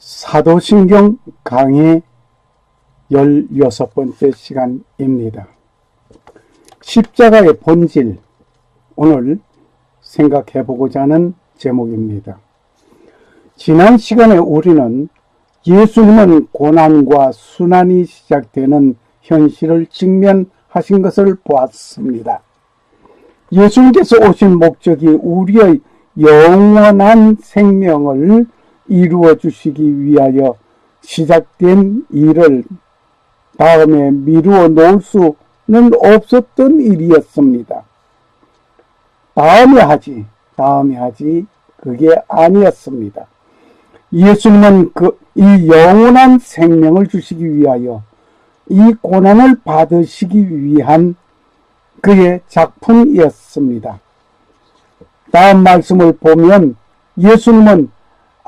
사도신경 강의 16번째 시간입니다. 십자가의 본질, 오늘 생각해 보고자 하는 제목입니다. 지난 시간에 우리는 예수님은 고난과 순환이 시작되는 현실을 직면하신 것을 보았습니다. 예수님께서 오신 목적이 우리의 영원한 생명을 이루어 주시기 위하여 시작된 일을 다음에 미루어 놓을 수는 없었던 일이었습니다. 다음에 하지, 다음에 하지, 그게 아니었습니다. 예수님은 그, 이 영원한 생명을 주시기 위하여 이 고난을 받으시기 위한 그의 작품이었습니다. 다음 말씀을 보면 예수님은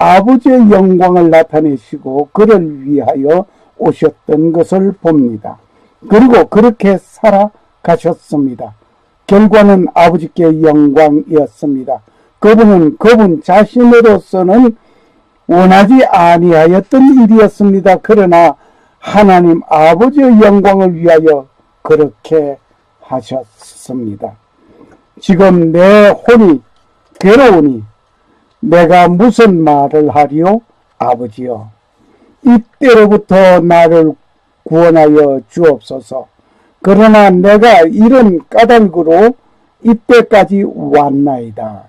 아버지의 영광을 나타내시고 그를 위하여 오셨던 것을 봅니다. 그리고 그렇게 살아가셨습니다. 결과는 아버지께 영광이었습니다. 그분은 그분 자신으로서는 원하지 아니하였던 일이었습니다. 그러나 하나님 아버지의 영광을 위하여 그렇게 하셨습니다. 지금 내 혼이 괴로우니 내가 무슨 말을 하리요? 아버지여. 이때로부터 나를 구원하여 주옵소서. 그러나 내가 이런 까닭으로 이때까지 왔나이다.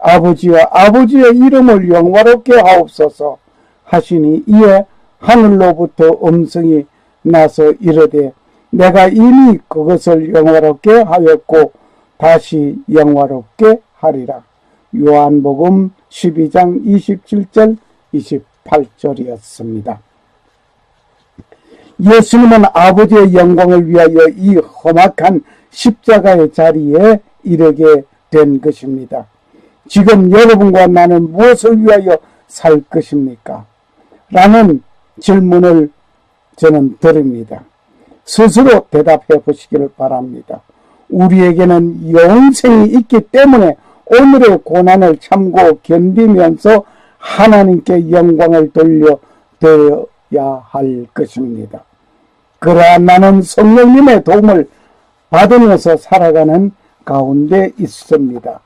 아버지여, 아버지의 이름을 영화롭게 하옵소서 하시니 이에 하늘로부터 음성이 나서 이르되 내가 이미 그것을 영화롭게 하였고 다시 영화롭게 하리라. 요한복음 12장 27절 28절이었습니다. 예수님은 아버지의 영광을 위하여 이 험악한 십자가의 자리에 이르게 된 것입니다. 지금 여러분과 나는 무엇을 위하여 살 것입니까? 라는 질문을 저는 드립니다. 스스로 대답해 보시기를 바랍니다. 우리에게는 영생이 있기 때문에 오늘의 고난을 참고 견디면서 하나님께 영광을 돌려드려야 할 것입니다. 그러한 나는 성령님의 도움을 받으면서 살아가는 가운데 있습니다.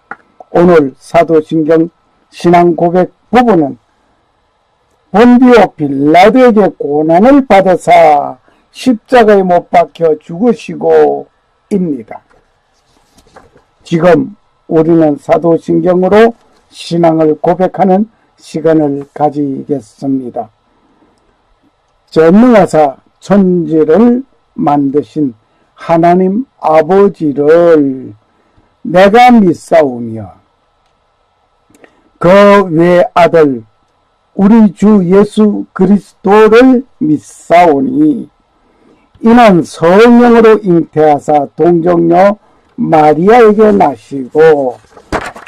오늘 사도신경 신앙 고백 부분은 본디오 빌라도에게 고난을 받아사 십자가에 못 박혀 죽으시고 입니다. 지금 우리는 사도신경으로 신앙을 고백하는 시간을 가지겠습니다. 전능하사 천지를 만드신 하나님 아버지를 내가 믿사오며 그 외 아들 우리 주 예수 그리스도를 믿사오니 이는 성령으로 잉태하사 동정녀 마리아에게 나시고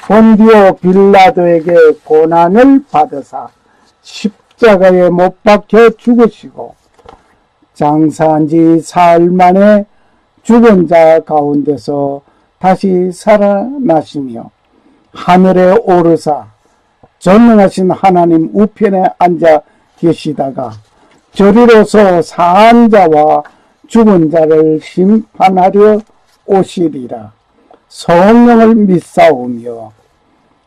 본디오 빌라도에게 고난을 받으사 십자가에 못 박혀 죽으시고 장사한 지 사흘 만에 죽은 자 가운데서 다시 살아나시며 하늘에 오르사 전능하신 하나님 우편에 앉아 계시다가 저리로서 사한 자와 죽은 자를 심판하려 오시리라. 성령을 믿사오며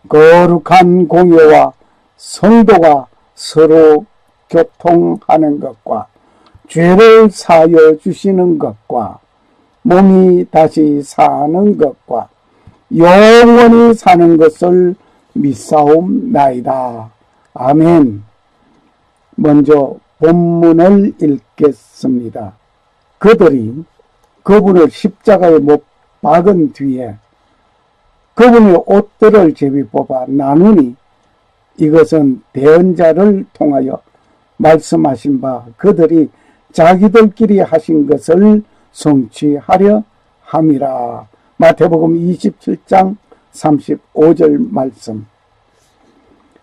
거룩한 공예와 성도가 서로 교통하는 것과 죄를 사여 주시는 것과 몸이 다시 사는 것과 영원히 사는 것을 믿사옵나이다. 아멘. 먼저 본문을 읽겠습니다. 그들이 그분을 십자가에 못 박은 뒤에 그분의 옷들을 제비 뽑아 나누니 이것은 대언자를 통하여 말씀하신 바 그들이 자기들끼리 하신 것을 성취하려 함이라. 마태복음 27장 35절 말씀.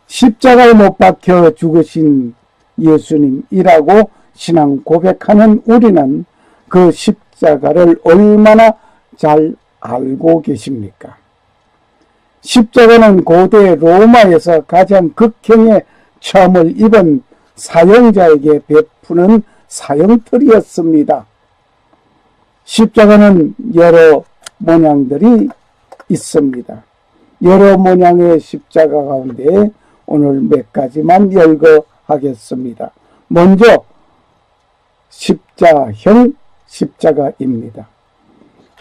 십자가에 못 박혀 죽으신 예수님이라고 신앙 고백하는 우리는 그 십자가 를 얼마나 잘 알고 계십니까? 십자가는 고대 로마에서 가장 극형의 처음을 입은 사형자에게 베푸는 사형틀이었습니다. 십자가는 여러 모양들이 있습니다. 여러 모양의 십자가 가운데 오늘 몇 가지만 열거하겠습니다. 먼저 십자형 십자가입니다.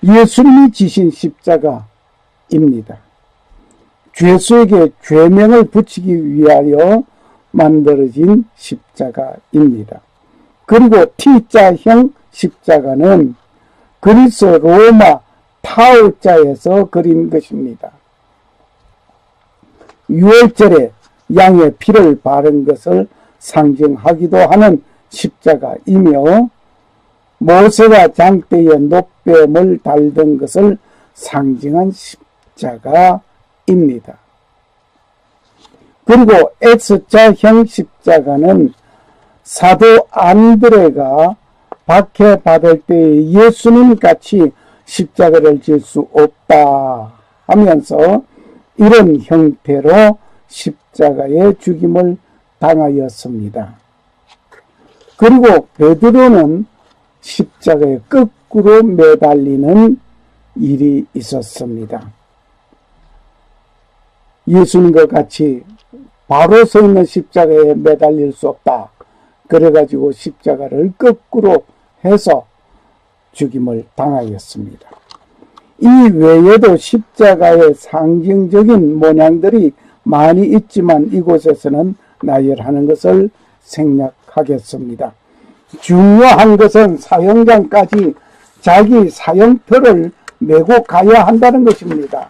예수님이 지신 십자가입니다. 죄수에게 죄명을 붙이기 위하여 만들어진 십자가입니다. 그리고 T자형 십자가는 그리스 로마 타오자에서 그린 것입니다. 유월절에 양의 피를 바른 것을 상징하기도 하는 십자가이며 모세가 장대에 노뱀을 달던 것을 상징한 십자가입니다. 그리고 X자형 십자가는 사도 안드레가 박해 받을 때 예수님 같이 십자가를 질 수 없다 하면서 이런 형태로 십자가의 죽임을 당하였습니다. 그리고 베드로는 십자가에 거꾸로 매달리는 일이 있었습니다. 예수님과 같이 바로 서 있는 십자가에 매달릴 수 없다. 그래가지고 십자가를 거꾸로 해서 죽임을 당하였습니다. 이 외에도 십자가의 상징적인 모양들이 많이 있지만 이곳에서는 나열하는 것을 생략하겠습니다. 중요한 것은 사형장까지 자기 사형터를 메고 가야 한다는 것입니다.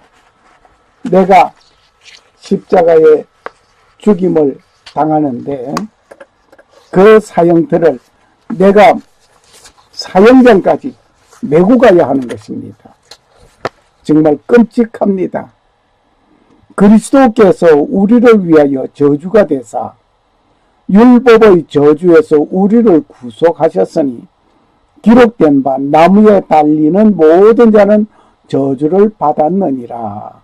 내가 십자가에 죽임을 당하는데 그 사형터를 내가 사형장까지 메고 가야 하는 것입니다. 정말 끔찍합니다. 그리스도께서 우리를 위하여 저주가 되사 율법의 저주에서 우리를 구속하셨으니 기록된 바 나무에 달리는 모든 자는 저주를 받았느니라.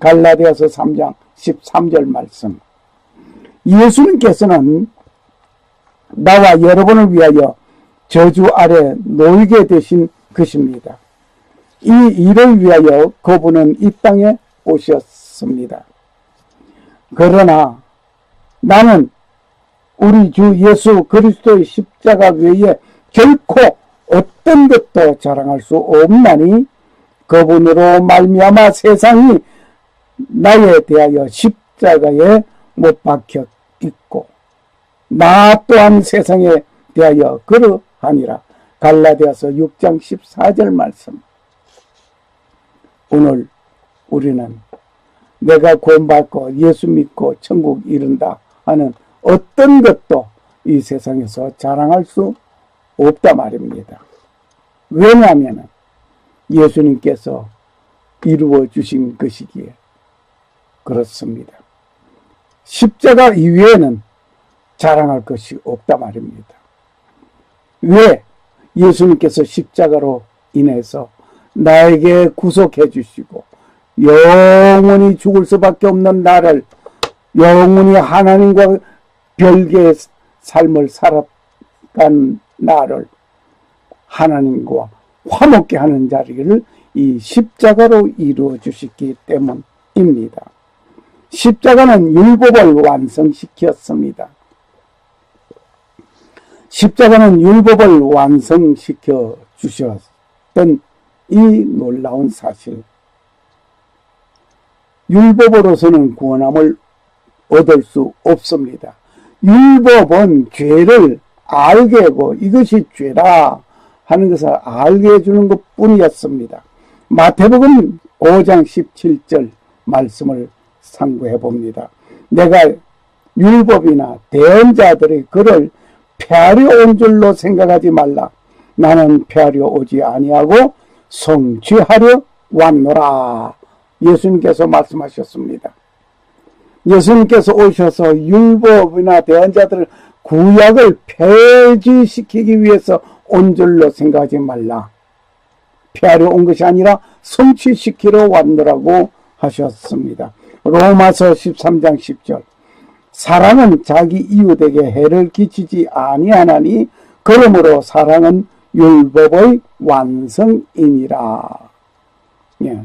갈라디아서 3장 13절 말씀. 예수님께서는 나와 여러분을 위하여 저주 아래 놓이게 되신 것입니다. 이 일을 위하여 그분은 이 땅에 오셨습니다. 그러나 나는 우리 주 예수 그리스도의 십자가 외에 결코 어떤 것도 자랑할 수 없나니 그분으로 말미암아 세상이 나에 대하여 십자가에 못 박혀 있고 나 또한 세상에 대하여 그러하니라. 갈라디아서 6장 14절 말씀. 오늘 우리는 내가 구원받고 예수 믿고 천국 이른다 하는 어떤 것도 이 세상에서 자랑할 수 없다 말입니다. 왜냐하면 예수님께서 이루어 주신 것이기에 그렇습니다. 십자가 이외에는 자랑할 것이 없다 말입니다. 왜 예수님께서 십자가로 인해서 나에게 구속해 주시고 영원히 죽을 수밖에 없는 나를 영원히 하나님과 별개의 삶을 살아간 나를 하나님과 화목게 하는 자리를 이 십자가로 이루어 주셨기 때문입니다. 십자가는 율법을 완성시켰습니다. 십자가는 율법을 완성시켜 주셨던 이 놀라운 사실. 율법으로서는 구원함을 얻을 수 없습니다. 율법은 죄를 알게 하고 이것이 죄다 하는 것을 알게 해주는 것 뿐이었습니다. 마태복음 5장 17절 말씀을 상고해 봅니다. 내가 율법이나 대언자들의 글을 폐하려 온 줄로 생각하지 말라. 나는 폐하려 오지 아니하고 성취하려 왔노라. 예수님께서 말씀하셨습니다. 예수님께서 오셔서 율법이나 대언자들을 구약을 폐지시키기 위해서 온 줄로 생각하지 말라. 폐하려 온 것이 아니라 성취시키러 왔노라고 하셨습니다. 로마서 13장 10절 사랑은 자기 이웃에게 해를 끼치지 아니하나니 그러므로 사랑은 율법의 완성이니라. 예.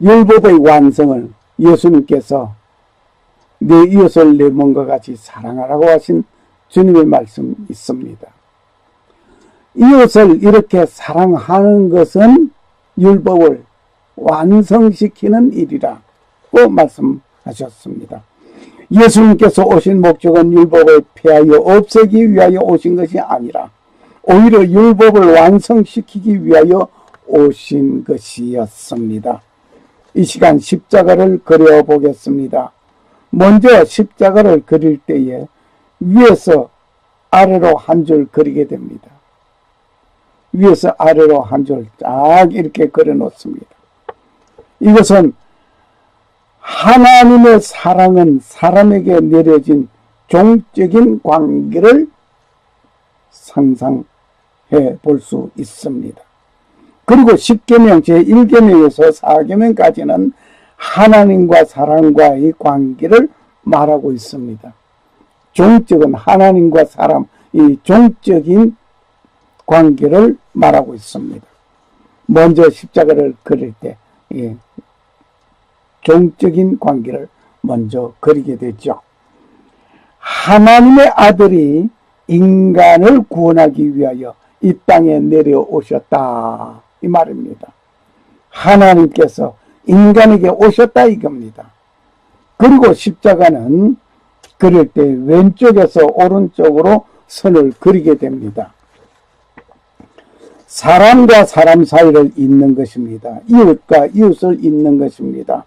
율법의 완성을 예수님께서 내 이웃을 내 몸과 같이 사랑하라고 하신 주님의 말씀 있습니다. 이웃을 이렇게 사랑하는 것은 율법을 완성시키는 일이라고 말씀하셨습니다. 예수님께서 오신 목적은 율법을 폐하여 없애기 위하여 오신 것이 아니라 오히려 율법을 완성시키기 위하여 오신 것이었습니다. 이 시간 십자가를 그려 보겠습니다. 먼저 십자가를 그릴 때에 위에서 아래로 한 줄 그리게 됩니다. 위에서 아래로 한 줄 쫙 이렇게 그려 놓습니다. 이것은 하나님의 사랑은 사람에게 내려진 종적인 관계를 상상해 볼 수 있습니다. 그리고 10계명 제1계명에서 4계명까지는 하나님과 사람과의 관계를 말하고 있습니다. 종적은 하나님과 사람, 이 종적인 관계를 말하고 있습니다. 먼저 십자가를 그릴 때, 예, 종적인 관계를 먼저 그리게 되죠. 하나님의 아들이 인간을 구원하기 위하여 이 땅에 내려오셨다. 이 말입니다. 하나님께서 인간에게 오셨다 이겁니다. 그리고 십자가는 그릴 때 왼쪽에서 오른쪽으로 선을 그리게 됩니다. 사람과 사람 사이를 잇는 것입니다. 이웃과 이웃을 잇는 것입니다.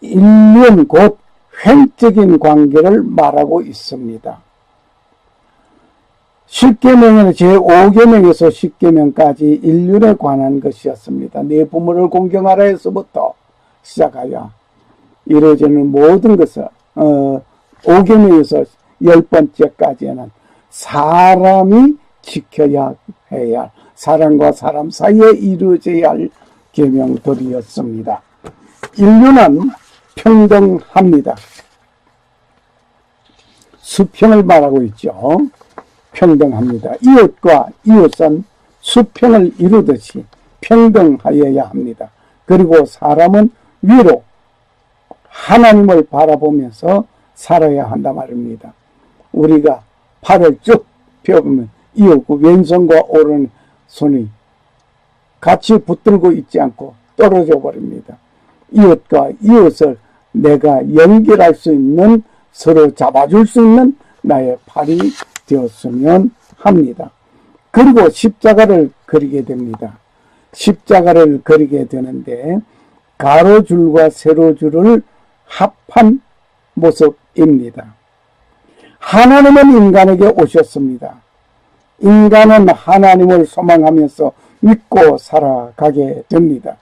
인륜 곧 횡적인 관계를 말하고 있습니다. 10계명에는 제5계명에서 10계명까지 인륜에 관한 것이었습니다. 내 부모를 공경하라 해서부터 시작하여 이루어지는 모든 것을 어, 5계명에서 열 번째까지는 사람이 지켜야 해야 할 사람과 사람 사이에 이루어져야 할 계명들이었습니다. 인류는 평등합니다. 수평을 말하고 있죠. 평등합니다. 이웃과 이웃은 수평을 이루듯이 평등하여야 합니다. 그리고 사람은 위로 하나님을 바라보면서 살아야 한다 말입니다. 우리가 팔을 쭉 펴보면 이웃과 왼손과 오른 손이 같이 붙들고 있지 않고 떨어져 버립니다. 이웃과 이웃을 내가 연결할 수 있는 서로 잡아줄 수 있는 나의 팔이 되었으면 합니다. 그리고 십자가를 그리게 됩니다. 십자가를 그리게 되는데 가로줄과 세로줄을 합한 모습입니다. 하나님은 인간에게 오셨습니다. 인간은 하나님을 소망하면서 믿고 살아가게 됩니다.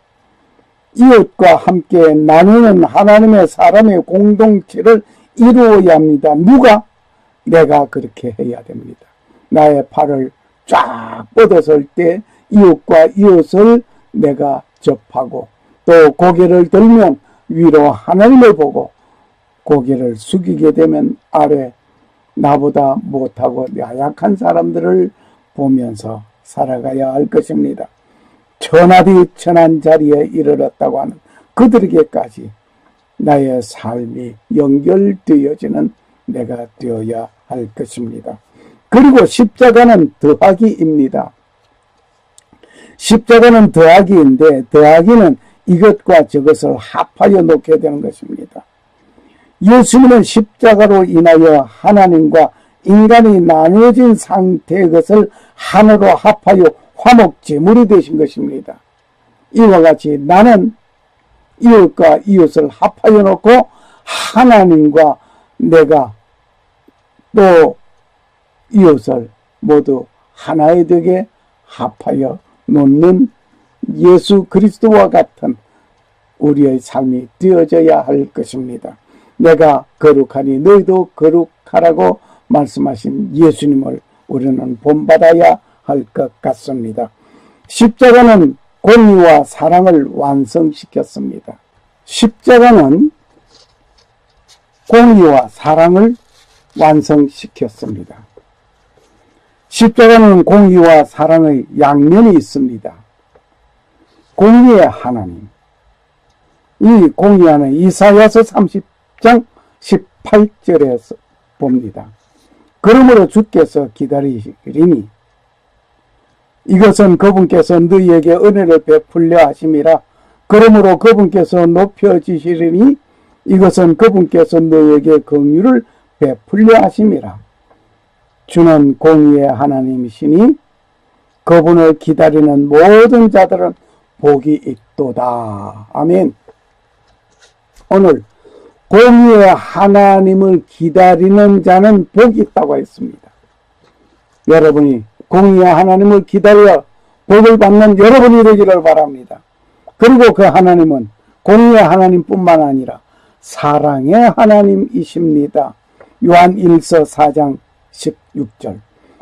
이웃과 함께 나누는 하나님의 사람의 공동체를 이루어야 합니다. 누가? 내가 그렇게 해야 됩니다. 나의 팔을 쫙 뻗었을 때 이웃과 이웃을 내가 접하고 또 고개를 들면 위로 하나님을 보고 고개를 숙이게 되면 아래 나보다 못하고 나약한 사람들을 보면서 살아가야 할 것입니다. 천하디 천한 자리에 이르렀다고 하는 그들에게까지 나의 삶이 연결되어지는 내가 되어야 할 것입니다. 그리고 십자가는 더하기입니다. 십자가는 더하기인데 더하기는 이것과 저것을 합하여 놓게 되는 것입니다. 예수님은 십자가로 인하여 하나님과 인간이 나누어진 상태의 것을 하나로 합하여 화목 제물이 되신 것입니다. 이와 같이 나는 이웃과 이웃을 합하여 놓고 하나님과 내가 또 이웃을 모두 하나의 덕에 합하여 놓는 예수 그리스도와 같은 우리의 삶이 되어져야 할 것입니다. 내가 거룩하니 너희도 거룩하라고 말씀하신 예수님을 우리는 본받아야 할 것 같습니다. 십자가는 권위와 사랑을 완성시켰습니다. 십자가는 공의와 사랑을 완성시켰습니다. 십자가는 공의와 사랑의 양면이 있습니다. 공의의 하나님. 이 공의하는 이사야서 30장 18절에서 봅니다. 그러므로 주께서 기다리시리니 이것은 그분께서 너희에게 은혜를 베풀려 하심이라 그러므로 그분께서 높여지시리니 이것은 그분께서 너희에게 긍휼을 베풀려 하심이라 주는 공의의 하나님이시니 그분을 기다리는 모든 자들은 복이 있도다. 아멘. 오늘 공의의 하나님을 기다리는 자는 복이 있다고 했습니다. 여러분이 공의의 하나님을 기다려 복을 받는 여러분이 되기를 바랍니다. 그리고 그 하나님은 공의의 하나님뿐만 아니라 사랑의 하나님이십니다. 요한 1서 4장 16절.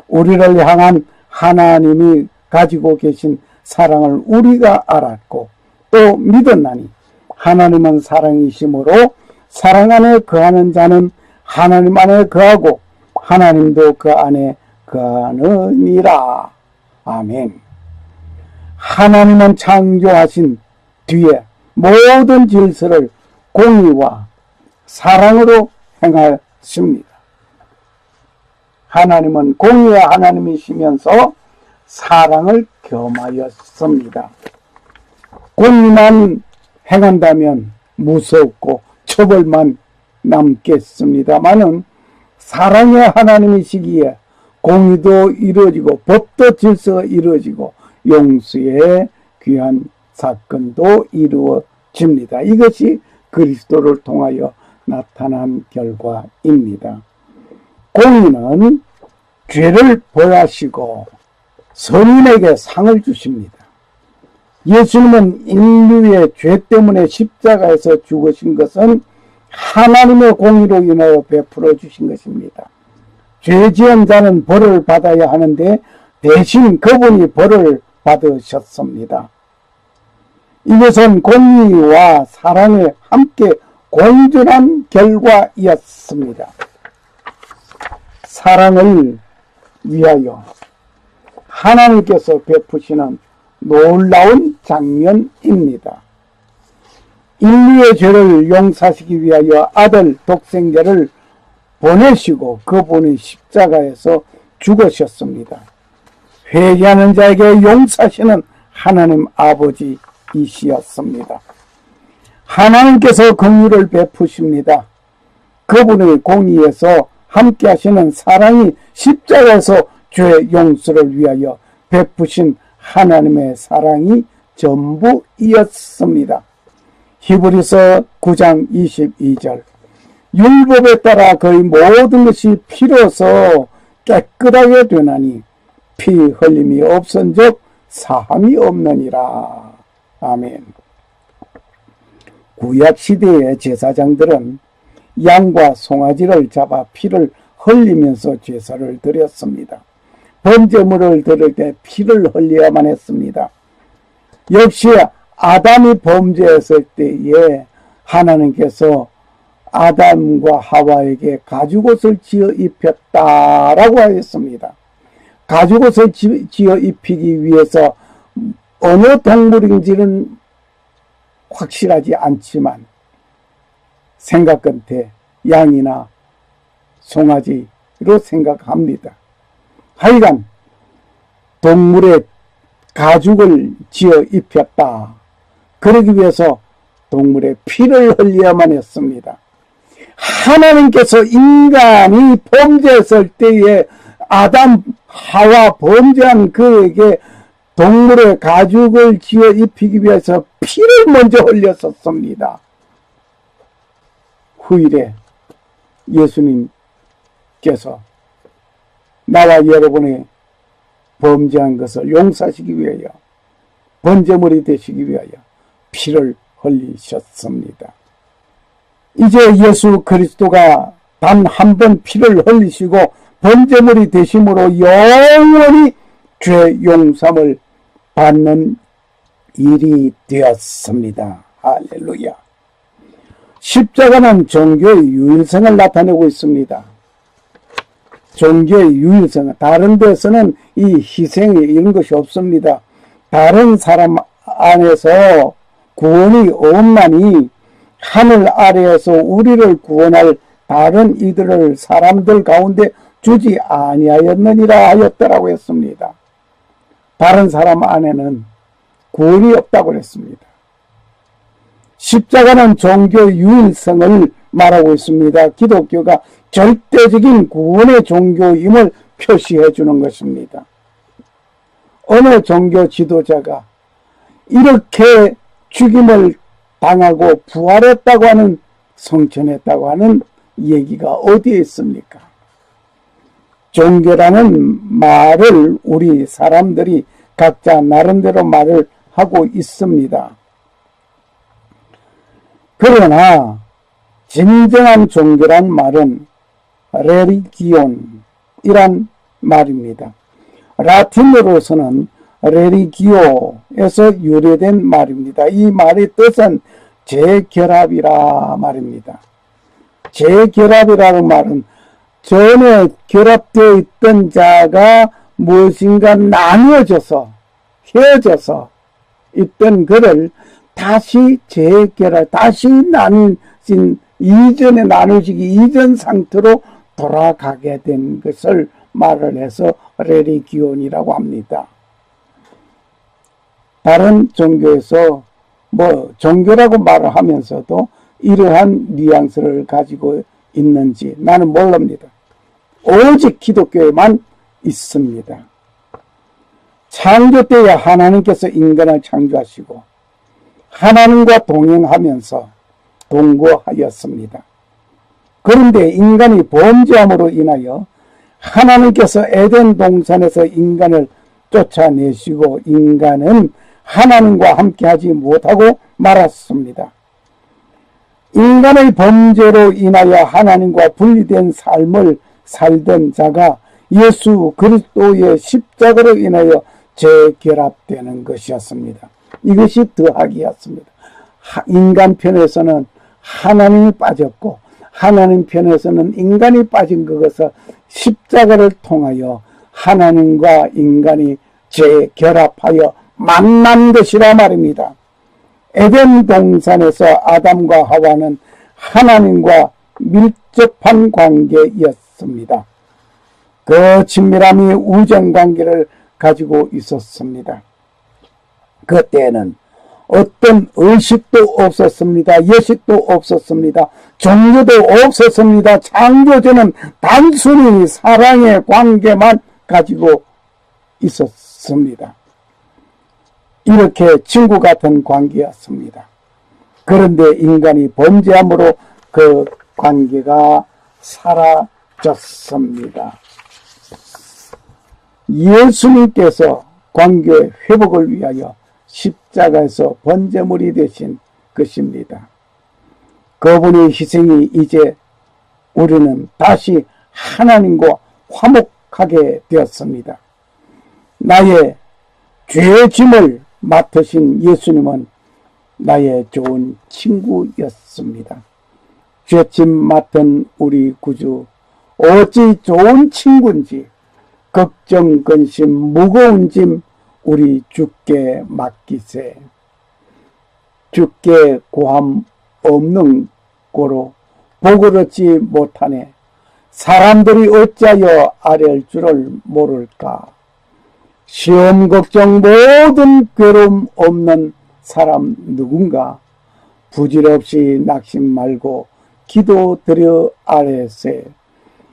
우리를 향한 하나님이 가지고 계신 사랑을 우리가 알았고 또 믿었나니 하나님은 사랑이심으로 사랑 안에 거하는 자는 하나님 안에 거하고 하나님도 그 안에 거하느니라. 아멘. 하나님은 창조하신 뒤에 모든 질서를 공의와 사랑으로 행하십니다. 하나님은 공의의 하나님이시면서 사랑을 겸하였습니다. 공의만 행한다면 무섭고 처벌만 남겠습니다만은 사랑의 하나님이시기에 공의도 이루어지고 법도 질서가 이루어지고 용서의 귀한 사건도 이루어집니다. 이것이 그리스도를 통하여 나타난 결과입니다. 공의는 죄를 보하시고 선인에게 상을 주십니다. 예수님은 인류의 죄 때문에 십자가에서 죽으신 것은 하나님의 공의로 인하여 베풀어 주신 것입니다. 죄 지은 자는 벌을 받아야 하는데 대신 그분이 벌을 받으셨습니다. 이것은 공의와 사랑의 함께 공존한 결과였습니다. 사랑을 위하여 하나님께서 베푸시는 놀라운 장면입니다. 인류의 죄를 용사시기 위하여 아들 독생자를 보내시고 그분이 십자가에서 죽으셨습니다. 회개하는 자에게 용사시는 하나님 아버지 이시였습니다. 하나님께서 긍휼을 베푸십니다. 그분의 공의에서 함께 하시는 사랑이 십자가에서 죄 용서를 위하여 베푸신 하나님의 사랑이 전부이었습니다. 히브리서 9장 22절 율법에 따라 거의 모든 것이 피로서 깨끗하게 되나니 피 흘림이 없은 즉 사함이 없느니라. 아멘. 구약 시대의 제사장들은 양과 송아지를 잡아 피를 흘리면서 제사를 드렸습니다. 번제물을 드릴 때 피를 흘려야만 했습니다. 역시 아담이 범죄했을 때에 하나님께서 아담과 하와에게 가죽옷을 지어 입혔다라고 하였습니다. 가죽옷을 지어 입히기 위해서 어느 동물인지는 확실하지 않지만 생각 끝에 양이나 송아지로 생각합니다. 하여간 동물의 가죽을 지어 입혔다. 그러기 위해서 동물의 피를 흘려야만 했습니다. 하나님께서 인간이 범죄했을 때에 아담 하와 범죄한 그에게 동물의 가죽을 지어 입히기 위해서 피를 먼저 흘렸었습니다. 후일에 예수님께서 나와 여러분의 범죄한 것을 용서하시기 위하여 번제물이 되시기 위하여 피를 흘리셨습니다. 이제 예수 그리스도가 단 한 번 피를 흘리시고 번제물이 되심으로 영원히 죄 용서를 받는 일이 되었습니다. 할렐루야. 십자가는 종교의 유일성을 나타내고 있습니다. 종교의 유일성, 다른 데서는 이 희생이 이런 것이 없습니다. 다른 사람 안에서 구원이 없나니 하늘 아래에서 우리를 구원할 다른 이들을 사람들 가운데 주지 아니하였느니라 하였더라고 했습니다. 다른 사람 안에는 구원이 없다고 했습니다. 십자가는 종교 유일성을 말하고 있습니다. 기독교가 절대적인 구원의 종교임을 표시해 주는 것입니다. 어느 종교 지도자가 이렇게 죽임을 당하고 부활했다고 하는 성천했다고 하는 얘기가 어디에 있습니까? 종교라는 말을 우리 사람들이 각자 나름대로 말을 하고 있습니다. 그러나 진정한 종교란 말은 레리기온이란 말입니다. 라틴어로서는 레리기오에서 유래된 말입니다. 이 말의 뜻은 재결합이라 말입니다. 재결합이라는 말은 전에 결합되어 있던 자가 무엇인가 나누어져서 헤어져서 있던 그를 다시 재결합, 다시 나누진 이전에 나누지기 이전 상태로 돌아가게 된 것을 말을 해서 레리기온이라고 합니다. 다른 종교에서 뭐 종교라고 말을 하면서도 이러한 뉘앙스를 가지고 있는지 나는 모릅니다. 오직 기독교에만 있습니다. 창조 때에 하나님께서 인간을 창조하시고 하나님과 동행하면서 동거하였습니다. 그런데 인간이 범죄함으로 인하여 하나님께서 에덴 동산에서 인간을 쫓아내시고 인간은 하나님과 함께하지 못하고 말았습니다. 인간의 범죄로 인하여 하나님과 분리된 삶을 살던 자가 예수 그리스도의 십자가로 인하여 재결합되는 것이었습니다. 이것이 더하기였습니다. 인간 편에서는 하나님이 빠졌고 하나님 편에서는 인간이 빠진 그것을 십자가를 통하여 하나님과 인간이 재결합하여 만난 것이라 말입니다. 에덴 동산에서 아담과 하와는 하나님과 밀접한 관계였습니다. 그 친밀함이 우정 관계를 가지고 있었습니다. 그때는 어떤 의식도 없었습니다. 예식도 없었습니다. 종교도 없었습니다. 창조주는 단순히 사랑의 관계만 가지고 있었습니다. 이렇게 친구 같은 관계였습니다. 그런데 인간이 범죄함으로 그 관계가 사라졌습니다. 예수님께서 관계 회복을 위하여 십자가에서 번제물이 되신 것입니다. 그분의 희생이 이제 우리는 다시 하나님과 화목하게 되었습니다. 나의 죄의 짐을 맡으신 예수님은 나의 좋은 친구였습니다. 죄짐 맡은 우리 구주 어찌 좋은 친구인지 걱정 근심 무거운 짐 우리 주께 맡기세. 주께 고함 없는 고로 복을 얻지 못하네. 사람들이 어찌하여 아랠 줄을 모를까. 시험 걱정 모든 괴로움 없는 사람 누군가 부질없이 낙심 말고 기도 드려 아래세.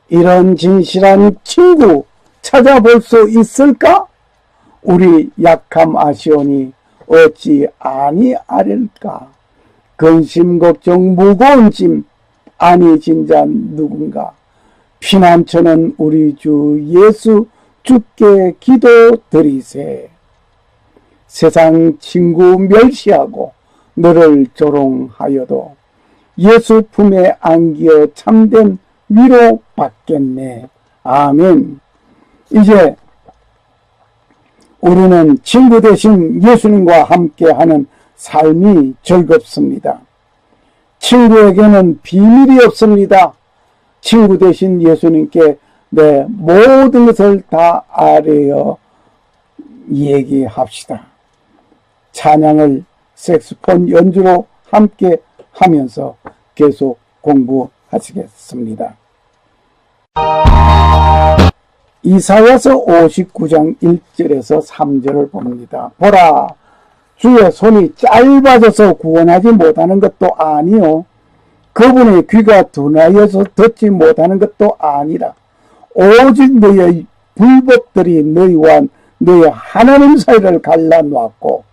이런 진실한 친구 찾아볼 수 있을까? 우리 약함 아시오니 어찌 아니하릴까? 근심 걱정 무거운 짐 아니진 자 누군가? 피난처는 우리 주 예수 주께 기도 드리세. 세상 친구 멸시하고 너를 조롱하여도 예수 품에 안기어 참된 위로 받겠네. 아멘. 이제 우리는 친구 대신 예수님과 함께하는 삶이 즐겁습니다. 친구에게는 비밀이 없습니다. 친구 대신 예수님께 내 모든 것을 다 아뢰어 얘기합시다. 찬양을 색스폰 연주로 함께 하면서 계속 공부하시겠습니다. 이사야서 59장 1절에서 3절을 봅니다. 보라, 주의 손이 짧아져서 구원하지 못하는 것도 아니요. 그분의 귀가 둔하여서 듣지 못하는 것도 아니라 오직 너의 불법들이 너희와 너의 하나님 사이를 갈라놓았고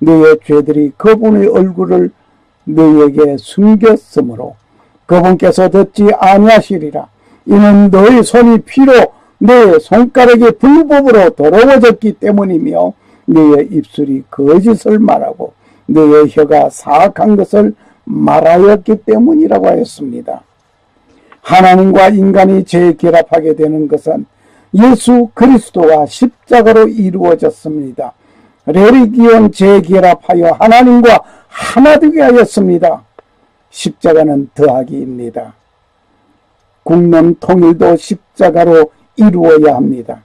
너의 죄들이 그분의 얼굴을 너희에게 숨겼으므로 그분께서 듣지 아니하시리라. 이는 너희 손이 피로 내 손가락이 불법으로 더러워졌기 때문이며 너의 입술이 거짓을 말하고 너의 혀가 사악한 것을 말하였기 때문이라고 하였습니다. 하나님과 인간이 재결합하게 되는 것은 예수 그리스도와 십자가로 이루어졌습니다. 레리기온 재결합하여 하나님과 하나 되게 하였습니다. 십자가는 더하기입니다. 국민 통일도 십자가로 이루어야 합니다.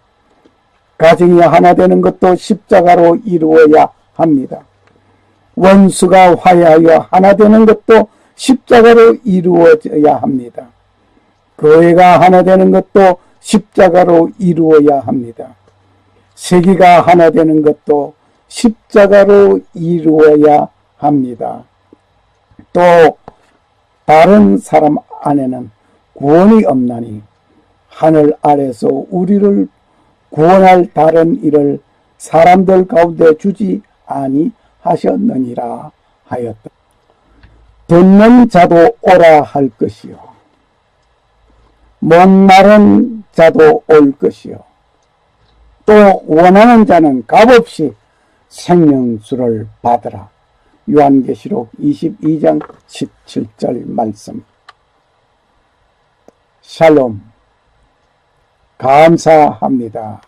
가정이 하나 되는 것도 십자가로 이루어야 합니다. 원수가 화해하여 하나 되는 것도 십자가로 이루어져야 합니다. 교회가 하나 되는 것도 십자가로 이루어야 합니다. 세계가 하나 되는 것도 십자가로 이루어야 합니다. 또 다른 사람 안에는 구원이 없나니 하늘 아래서 우리를 구원할 다른 일을 사람들 가운데 주지 아니하셨느니라 하였다. 듣는 자도 오라 할 것이요. 목마른 자도 올 것이요. 또 원하는 자는 값없이 생명수를 받으라. 요한계시록 22장 17절 말씀. 샬롬. 감사합니다.